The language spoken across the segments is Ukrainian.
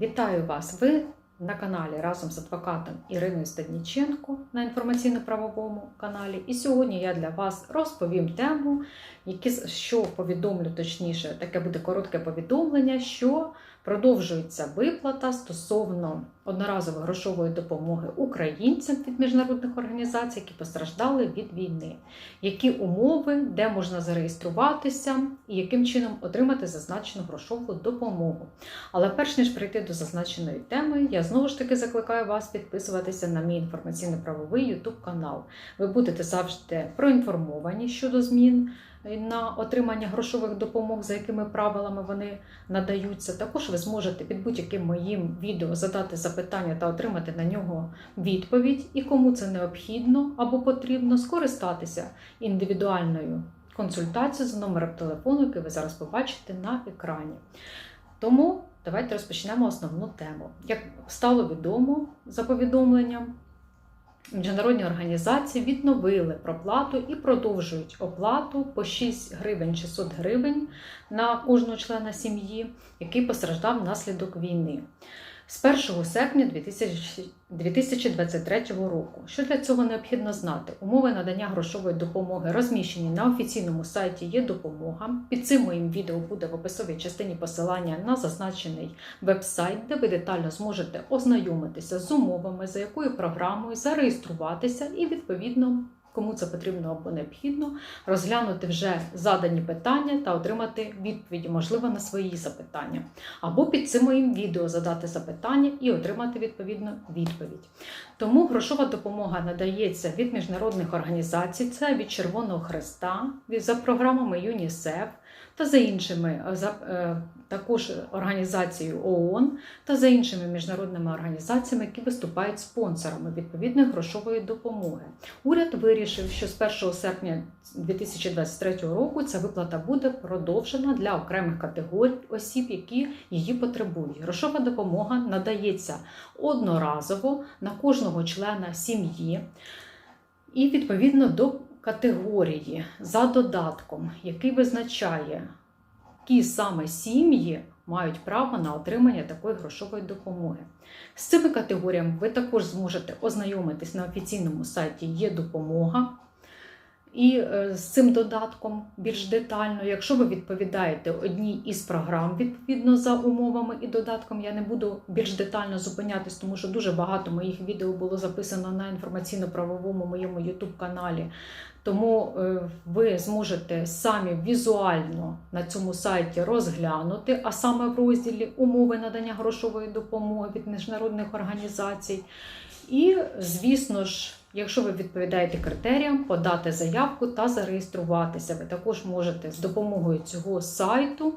Вітаю вас! Ви на каналі разом з адвокатом Іриною Стадніченко на інформаційно-правовому каналі. І сьогодні я для вас розповім тему, які, що повідомлю точніше, таке буде коротке повідомлення, що продовжується виплата стосовно одноразової грошової допомоги українцям від міжнародних організацій, які постраждали від війни. Які умови, де можна зареєструватися і яким чином отримати зазначену грошову допомогу. Але перш ніж прийти до зазначеної теми, я знову ж таки закликаю вас підписуватися на мій інформаційно-правовий YouTube канал. Ви будете завжди проінформовані щодо змін на отримання грошових допомог, за якими правилами вони надаються. Також ви зможете під будь-яким моїм відео задати запитання та отримати на нього відповідь, і кому це необхідно або потрібно, скористатися індивідуальною консультацією за номером телефону, який ви зараз побачите на екрані. Тому давайте розпочнемо основну тему. Як стало відомо за повідомленням, міжнародні організації відновили проплату і продовжують оплату по 6 гривень 600 гривень на кожного члена сім'ї, який постраждав внаслідок війни. З 1 серпня 2023 року. Що для цього необхідно знати? Умови надання грошової допомоги розміщені на офіційному сайті є допомога. Під цим моїм відео буде в описовій частині посилання на зазначений веб-сайт, де ви детально зможете ознайомитися з умовами, за якою програмою зареєструватися і відповідно. Кому це потрібно або необхідно, розглянути вже задані питання та отримати відповіді, можливо, на свої запитання. Або під цим моїм відео задати запитання і отримати відповідну відповідь. Тому грошова допомога надається від міжнародних організацій, це від Червоного Хреста, за програмами ЮНІСЕФ та за іншими за, е, також організацією ООН та за іншими міжнародними організаціями, які виступають спонсорами відповідної грошової допомоги. Уряд вирішив, що з 1 серпня 2023 року ця виплата буде продовжена для окремих категорій осіб, які її потребують. Грошова допомога надається одноразово на кожного члена сім'ї і відповідно до категорії за додатком, який визначає, які саме сім'ї мають право на отримання такої грошової допомоги. З цими категоріями ви також зможете ознайомитись на офіційному сайті Є допомога. І е, з цим додатком більш детально, якщо ви відповідаєте одній із програм відповідно за умовами і додатком, я не буду більш детально зупинятись, тому що дуже багато моїх відео було записано на інформаційно-правовому моєму YouTube каналі. Тому е, ви зможете самі візуально на цьому сайті розглянути, а саме в розділі умови надання грошової допомоги від міжнародних організацій. І, звісно ж, якщо ви відповідаєте критеріям, подати заявку та зареєструватися. Ви також можете з допомогою цього сайту,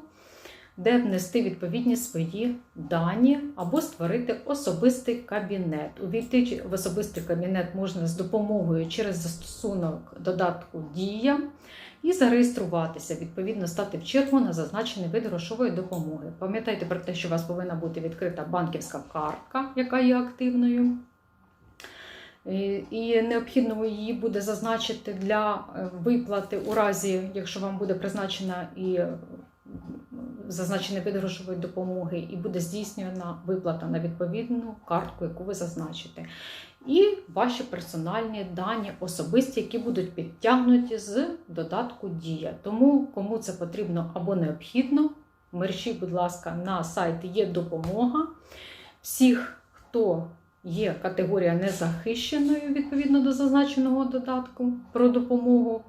де внести відповідні свої дані, або створити особистий кабінет. Увійти в особистий кабінет можна з допомогою через застосунок додатку Дія. І зареєструватися, відповідно, стати в чергу на зазначений вид грошової допомоги. Пам'ятайте про те, що у вас повинна бути відкрита банківська картка, яка є активною. І необхідно її буде зазначити для виплати у разі, якщо вам буде призначена і зазначений вид грошової допомоги, і буде здійснена виплата на відповідну картку, яку ви зазначите. І ваші персональні дані особисті, які будуть підтягнуті з додатку Дія. Тому, кому це потрібно або необхідно, мерщіть, будь ласка, на сайт є допомога. Всіх, хто Є категорія незахищеною відповідно до зазначеного додатку про допомогу,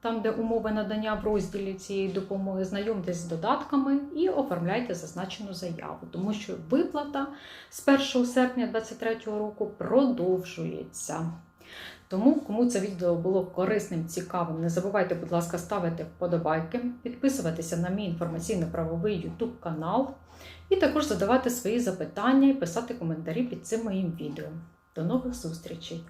там, де умови надання в розділі цієї допомоги, знайомтесь з додатками і оформляйте зазначену заяву, тому що виплата з 1 серпня 2023 року продовжується. Тому, кому це відео було корисним, цікавим, не забувайте, будь ласка, ставити вподобайки, підписуватися на мій інформаційно-правовий YouTube канал. І також задавати свої запитання і писати коментарі під цим моїм відео. До нових зустрічей!